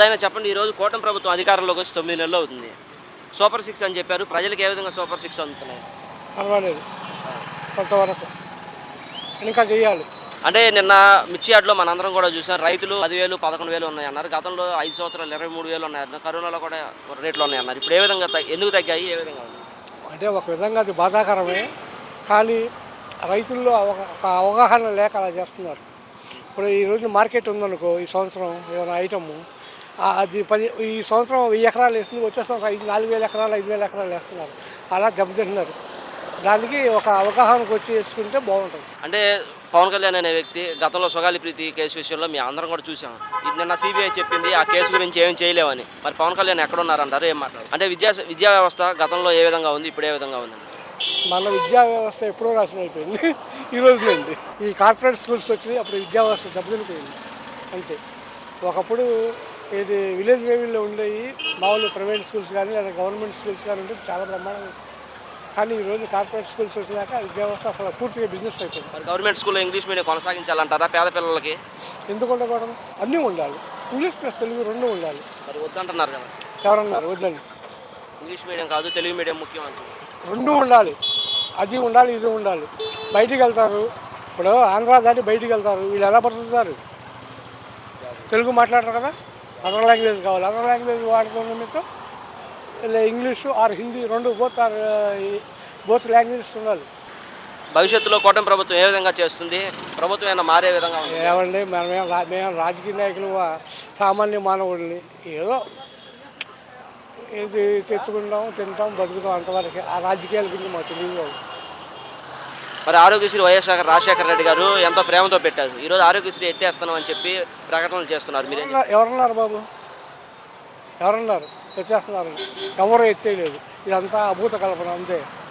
ఆయన చెప్పండి ఈరోజు కూటమి ప్రభుత్వం అధికారంలోకి వచ్చి తొమ్మిది నెలలు అవుతుంది. సూపర్ సిక్స్ అని చెప్పారు. ప్రజలకు ఏ విధంగా సూపర్ సిక్స్ అందుతున్నాయి? పర్వాలేదు. కొంతవరకు ఇంకా చేయాలి. అంటే నిన్న మిర్చి యార్డ్లో మనందరం కూడా చూసాం రైతులు పదివేలు పదకొండు వేలు ఉన్నాయి అన్నారు గతంలో ఐదు సంవత్సరాలు ఇరవై మూడు వేలు ఉన్నాయి అన్నారు కరోనాలో కూడా రేట్లు ఉన్నాయి అన్నారు ఇప్పుడు ఏ విధంగా ఎందుకు తగ్గాయి? ఏ విధంగా అంటే ఒక విధంగా అది బాధాకరమే. కానీ రైతుల్లో ఒక- అవగాహన లేక అలా చేస్తున్నారు. ఇప్పుడు ఈ రోజు మార్కెట్ ఉందనుకో ఈ సంవత్సరం ఏదైనా ఐటమ్ అది పది ఈ సంవత్సరం వెయ్యి ఎకరాలు వేస్తుంది వచ్చే సంవత్సరం ఐదు నాలుగు వేల ఎకరాలు ఐదు వేల ఎకరాలు వేస్తున్నారు. అలా దెబ్బతింటున్నారు. దానికి ఒక అవగాహనకు వచ్చి వేసుకుంటే బాగుంటుంది. అంటే పవన్ కళ్యాణ్ అనే వ్యక్తి గతంలో సుగాలి ప్రీతి కేసు విషయంలో మీ అందరం కూడా చూసాం ఇది నిన్న సిబిఐ చెప్పింది ఆ కేసు గురించి ఏం చేయలేమని. మరి పవన్ కళ్యాణ్ ఎక్కడ ఉన్నారంటారు ఏం మాట్లాడారు అంటే విద్యా విద్యా వ్యవస్థ గతంలో ఏ విధంగా ఉంది ఇప్పుడు ఏ విధంగా ఉంది మన విద్యా వ్యవస్థ ఎప్పుడో నాశనం అయిపోయింది. ఈ రోజు నుండి. ఈ కార్పొరేట్ స్కూల్స్ వచ్చినాయి అప్పుడు విద్యా వ్యవస్థ దెబ్బతినిపోయింది. అంతే. ఒకప్పుడు ఇది విలేజ్ లెవెల్లో ఉండేవి. మామూలు ప్రైవేట్ స్కూల్స్ కానీ లేదా గవర్నమెంట్ స్కూల్స్ కానీ ఉంటే చాలా బ్రహ్మాండంగా. కానీ ఈరోజు కార్పొరేట్ స్కూల్స్ వచ్చినాక వ్యవస్థ అసలు పూర్తిగా బిజినెస్ అయిపోయింది. మరి గవర్నమెంట్ స్కూల్లో ఇంగ్లీష్ మీడియం కొనసాగించాలంటారా పేద పిల్లలకి? ఎందుకు ఉండకూడదు? అన్నీ ఉండాలి. ఇంగ్లీష్ ప్లస్ తెలుగు రెండు ఉండాలి. మరి వద్దంటున్నారు కదా. ఎవరన్నారు? వద్దండి. ఇంగ్లీష్ మీడియం కాదు తెలుగు మీడియం ముఖ్యం అంటున్నారు. రెండు ఉండాలి. అది ఉండాలి ఇది ఉండాలి. బయటికి వెళ్తారు. ఇప్పుడు ఆంధ్ర దాటి బయటికి వెళ్తారు. వీళ్ళు ఎలా బ్రతుకుతారు తెలుగు మాట్లాడరు కదా? అదర్ లాంగ్వేజ్ కావాలి. అదర్ లాంగ్వేజ్ వాడుతున్న మీతో. ఇలా ఇంగ్లీషు ఆర్ హిందీ రెండు బోత్ ఆర్ బోత్ లాంగ్వేజెస్ ఉండాలి. భవిష్యత్తులో కూటమి ప్రభుత్వం ఏ విధంగా చేస్తుంది? ప్రభుత్వం ఏమైనా మారే విధంగా ఏమండి మనమేం మేము రాజకీయ నాయకులు సామాన్య మానవుడిని. ఏదో ఇది తెచ్చుకుంటాం తింటాం బతుకుతాం అంతవరకు. ఆ రాజకీయాల గురించి మాకు తెలియదు. మరి ఆరోగ్యశ్రీ వైఎస్ రాజశేఖర రెడ్డి గారు ఎంతో ప్రేమతో పెట్టారు. ఈరోజు ఆరోగ్యశ్రీ ఎత్తేస్తున్నాం అని చెప్పి ప్రకటనలు చేస్తున్నారు మీరు. ఎవరున్నారు బాబు? ఎవరున్నారు? ఎత్తేస్తున్నారు ఎవరు ఎత్తేయలేదు. ఇదంతా అభూత కల్పన అంతే.